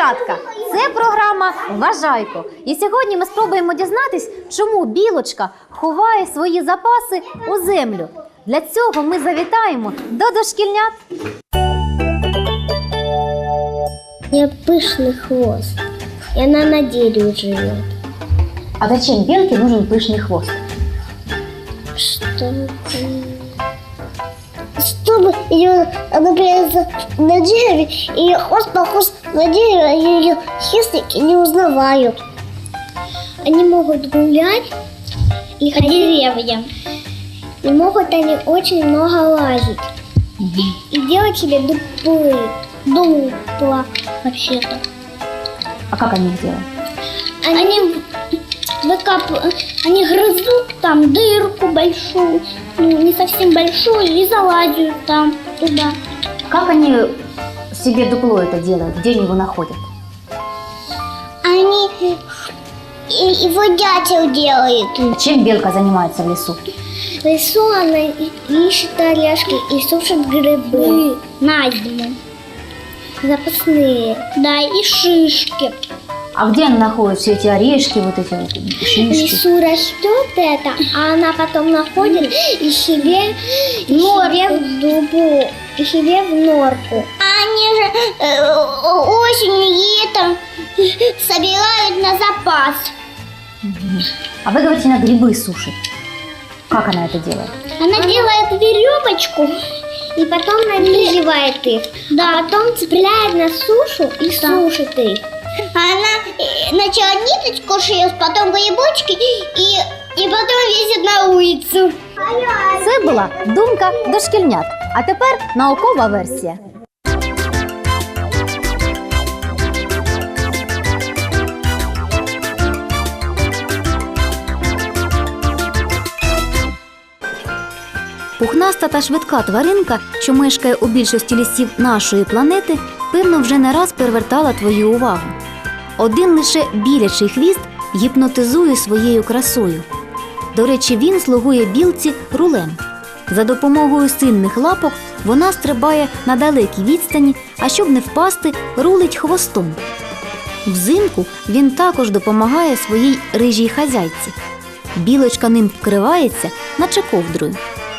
хлопчики та дівчатка. Це програма Вважайко. І сьогодні ми спробуємо дізнатись, чому білочка ховає свої запаси у землю. Для цього ми завітаємо до дошкільнят. У нее пышный хвост, и она на дереве живет. А зачем білки нужен пишний хвост? Чтобы... Чтобы ее, например, за- на дереве, ее хвост похож на дерево, и ее хищники не узнавают. Они могут гулять и по деревьям. И могут они очень много лазить. И делать себе дуплы. Дупла, вообще-то. А как они их делают? Они выкапывают, они грызут там дырку большую, ну, не совсем большую, и залазят там туда. Как они себе дупло это делают? Где они его находят? Они его дятел делает. Чем белка занимается в лесу? В лесу она ищет орешки и сушит грибы на зиму. Запасные. Да, и шишки. А где она находит все эти орешки, вот эти вот шишки? лесу растет это, а она потом находит и себе, и себе в дубу, и себе в норку. Они же э, осенью и летом собирают на запас. А вы говорите, на грибы сушит. Как она это делает? Она делает веревочку и потом нанизывает их. Да, потом цепляет на сушу и сушит их. Она сначала ниточку шьет, потом грибочки и, и потом весит на улицу. Це була думка дошкільнят. А тепер наукова версія. Пухнаста та швидка тваринка, що мешкає у більшості лісів нашої планети, певно, вже не раз привертала твою увагу. Один лише білячий хвіст гіпнотизує своєю красою. До речі, він слугує білці рулем. За допомогою сильних лапок вона стрибає на далекій відстані, а щоб не впасти, рулить хвостом. Взимку він також допомагає своїй рижій хазяйці. Білочка ним вкривається, наче ковдрою,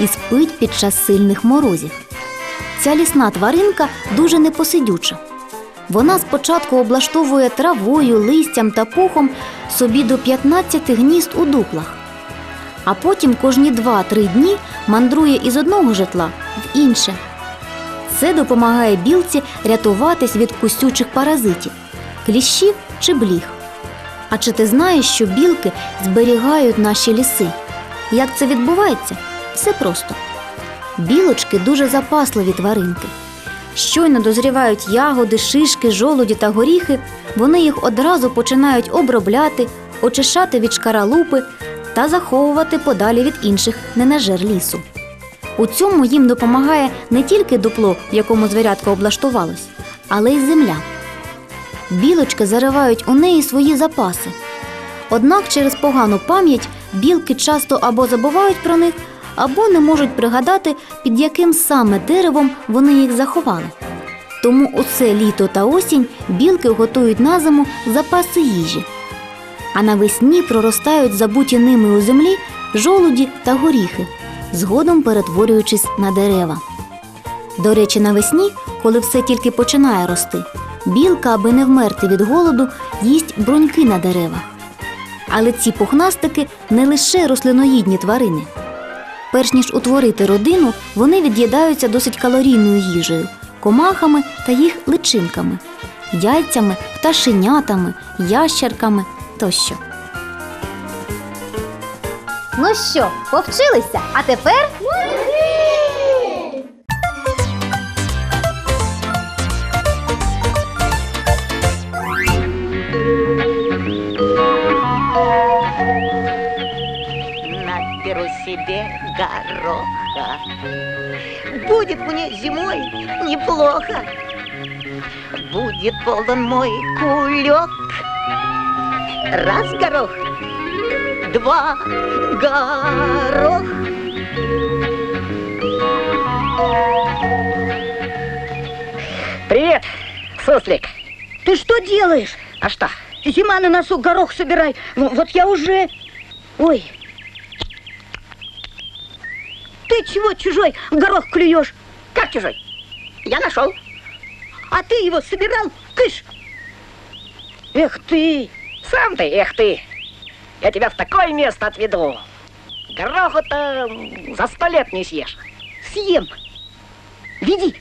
і спить під час сильних морозів. Ця лісна тваринка дуже непосидюча. Вона спочатку облаштовує травою, листям та пухом собі до 15 гнізд у дуплах, а потім кожні 2-3 дні мандрує із одного житла в інше. Це допомагає білці рятуватись від кусючих паразитів, кліщів чи бліг. А чи ти знаєш, що білки зберігають наші ліси? Як це відбувається? Все просто. Білочки дуже запасливі тваринки. Щойно дозрівають ягоди, шишки, жолуді та горіхи, вони їх одразу починають обробляти, очищати від шкаралупи та заховувати подалі від інших ненажер лісу. У цьому їм допомагає не тільки дупло, в якому звірятка облаштувалось, але й земля. Білочки заривають у неї свої запаси. Однак через погану пам'ять білки часто або забувають про них, або не можуть пригадати, під яким саме деревом вони їх заховали. Тому усе літо та осінь білки готують на зиму запаси їжі. А навесні проростають забуті ними у землі жолуді та горіхи, згодом перетворюючись на дерева. До речі, навесні, коли все тільки починає рости, білка, аби не вмерти від голоду, їсть бруньки на деревах. Але ці пухнастики не лише рослиноїдні тварини. Перш ніж утворити родину, вони від'їдаються досить калорійною їжею, комахами та їх личинками, яйцями, пташенятами, ящерками тощо. Ну що, повчилися? А тепер себе гороха. Будет мне зимой неплохо. Будет полон мой кулек. Раз горох, два горох. Привет, суслик. Ты что делаешь? А что? Зима на носу, горох собирай. Вот я уже... Ой. Ты чего чужой горох клюешь? Как чужой? Я нашел. А ты его собирал? Кыш! Эх ты! Сам ты, эх ты. Я тебя в такое место отведу. Гороху-то за сто лет не съешь. Съем! Веди!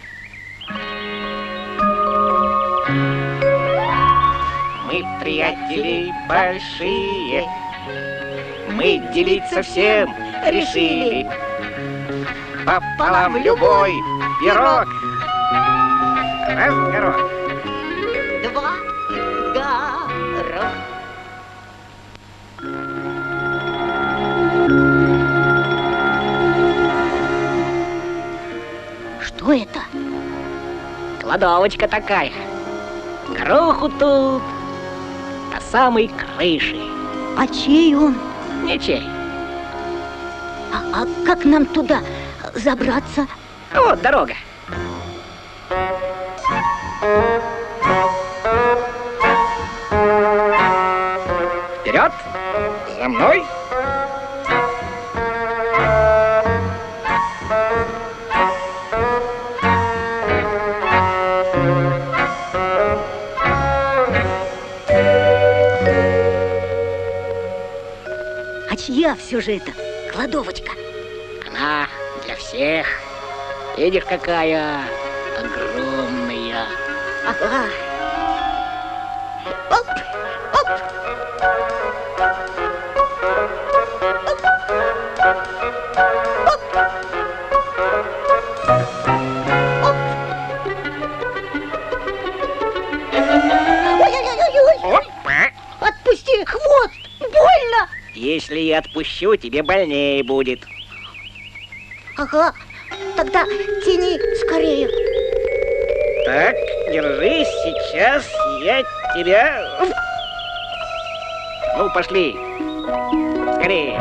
Мы приятели большие. Мы делиться всем решили. Пополам любой пирог. Раз горох. Два горох. Что это? Кладовочка такая. Гороху тут до самой крыши. А чей он? Ничей. А, а как нам туда забраться? Вот дорога. Вперед! За мной! А чья все же это кладовочка? Она для всех. Видишь, какая огромная. Ага. Оп, оп. Отпусти хвост, больно. Если я отпущу, тебе больнее будет. Ага, тогда тяни скорее. Так, держись, сейчас я тебя... Ну, пошли. Скорее.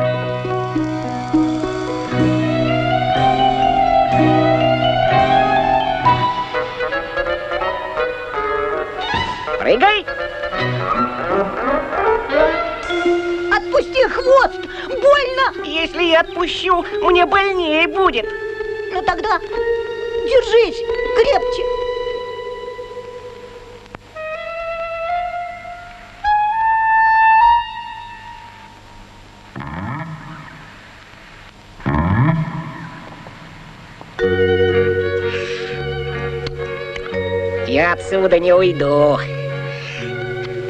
Прыгай! Отпусти хвост, больно. Если я отпущу, мне больнее будет. Ну тогда держись крепче. Я отсюда не уйду,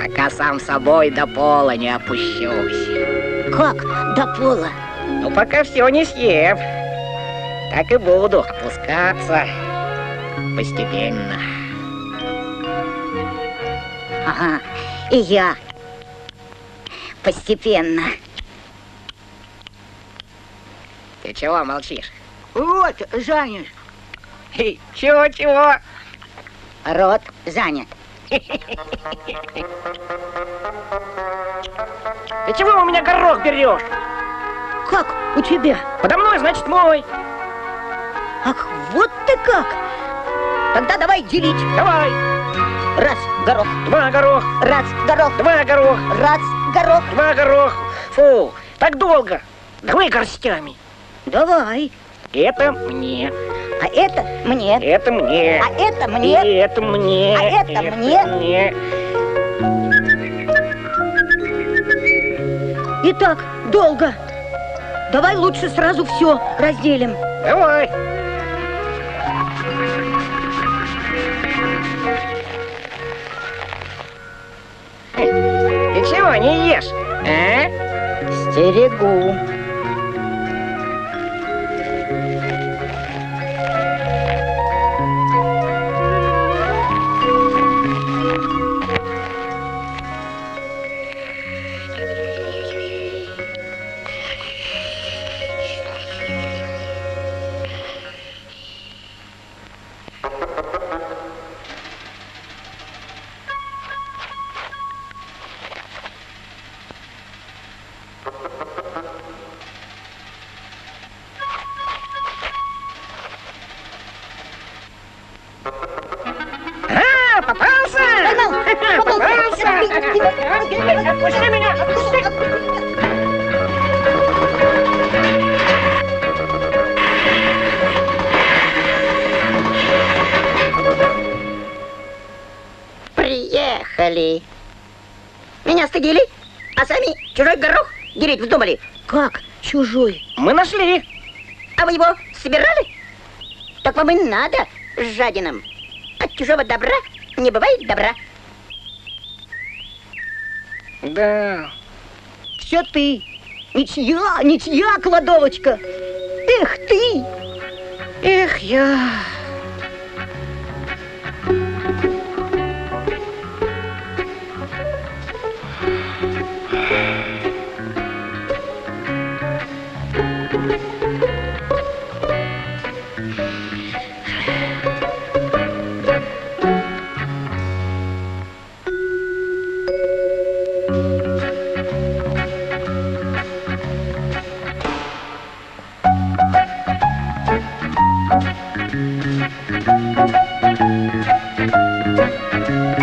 пока сам собой до пола не опущусь. Как до пола? Ну, пока все не съем. Так и буду опускаться постепенно. Ага, и я. Постепенно. Ты чего молчишь? Вот, занят. Чего-чего? Рот занят. Ты чего у меня горох берешь? Как у тебя? Подо мной, значит, мой. Ах, вот ты как! Тогда давай делить. Давай. Раз, горох. Два горох, Раз, горох. два горох, Раз, горох. два горох. Фу, так долго. Давай горстями. Давай. Это мне, А это мне. это мне. А это И мне. это мне. А это мне. мне. И так, долго. Давай лучше сразу все разделим. Давай. Ты чего не ешь, а? Стерегу. Отпусти меня! Отпусти! Приехали. Меня стыдили, а сами чужой горох дереть вздумали. Как чужой? Мы нашли! А вы его собирали? Так вам и надо, жадинам. От чужого добра не бывает добра. Да, Все ты. Ничья, ничья кладовочка. Эх ты! эх я... Música